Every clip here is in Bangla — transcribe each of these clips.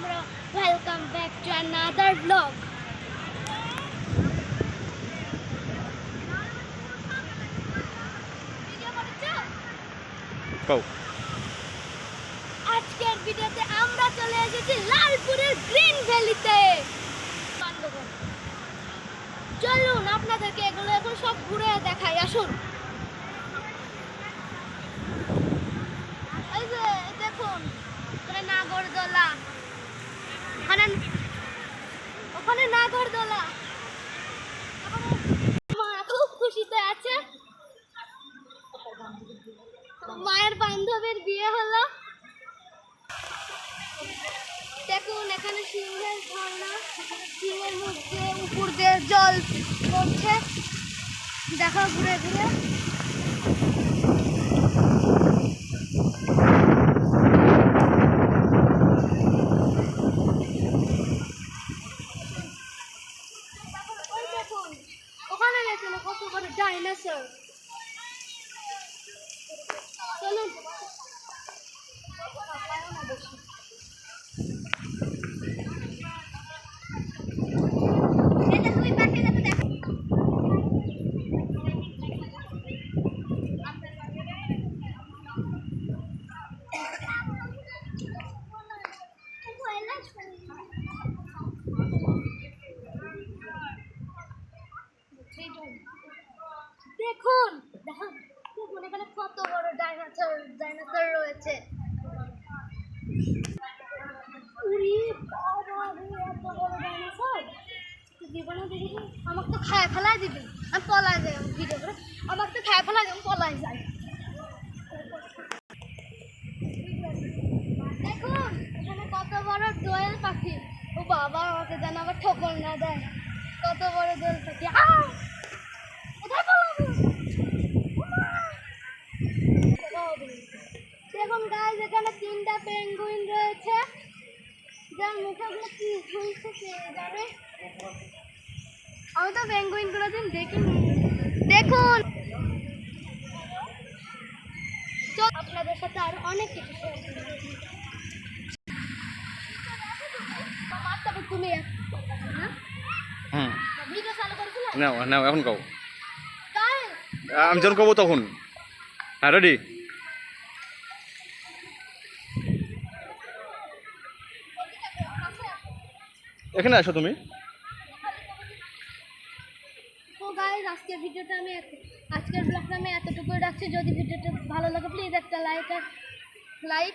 আমরা welcome back to another blog আজকের ভিডিওতে আমরা চলে এসেছি লালপুরের গ্রিন ভ্যালিতে। চলুন আপনাদেরকে এগুলো এখন সব ঘুরে দেখাই আসুন। দেখুন নাগরদোলা। ওখানে ওখানে নাগরদোলা খুব খুশিতে আছে। মায়ের বান্ধবীর বিয়ে হলো। দেখুন, এখানে সিংহের ঝর্ণা সিংহের মধ্যে উপর দিয়ে জল পড়ছে। দেখো ঘুরে ঘুরে। ওখানে দেখুন কত বড় ডাইনোসর চলুন দেখুন দেখুন দেখুন এখানে কত বড় ডাইনোসর ডাইনোসর রয়েছে। আমাকে তো ফেলাই দিবি। আমি পলাই যাই আমাকে খায় ফেলাই আমি পলাই যাই। দেখুন, এখানে কত বড় দোয়েল পাখি। ও বাবা, আমাকে যেন আবার ঠোকর না দেয়। কত বড় দোয়েল পাখি। আহ! গাইজ এখানে তিনটা পেঙ্গুইন রয়েছে। যার মুখেগুলো কি ঝুলছে কে জানে? আমি তো পেঙ্গুইন কোনোদিন দেখিনি। দেখুন! আপনাদের সাথে আরও অনেক কিছু তুমি নাও নাও এখন কও। আমি যখন কব তখন। হ্যাঁ রেডি এখানে আসো তুমি। গাইজ আজকের ভিডিওটা আমি আজকের ব্লগটা আমি এতটুকুই রাখছি। যদি ভিডিওটা ভালো লাগে প্লিজ একটা লাইক আর লাইক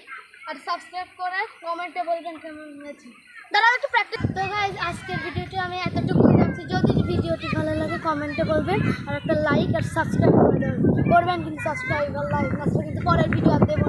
আর সাবস্ক্রাইব করে কমেন্টে বলবেন কেমন হয়েছে। দাঁড়াও, একটু প্র্যাকটিস তো গাইজ আজকের ভিডিওটা আমি এতটুকুই রাখছি। যদি ভিডিওটি ভালো লাগে কমেন্টে বলবেন। আর একটা লাইক আর সাবস্ক্রাইব করে দেবেন। করবেন কিন্তু সাবস্ক্রাইব আর লাইক না কিন্তু পরের ভিডিও আর দেবো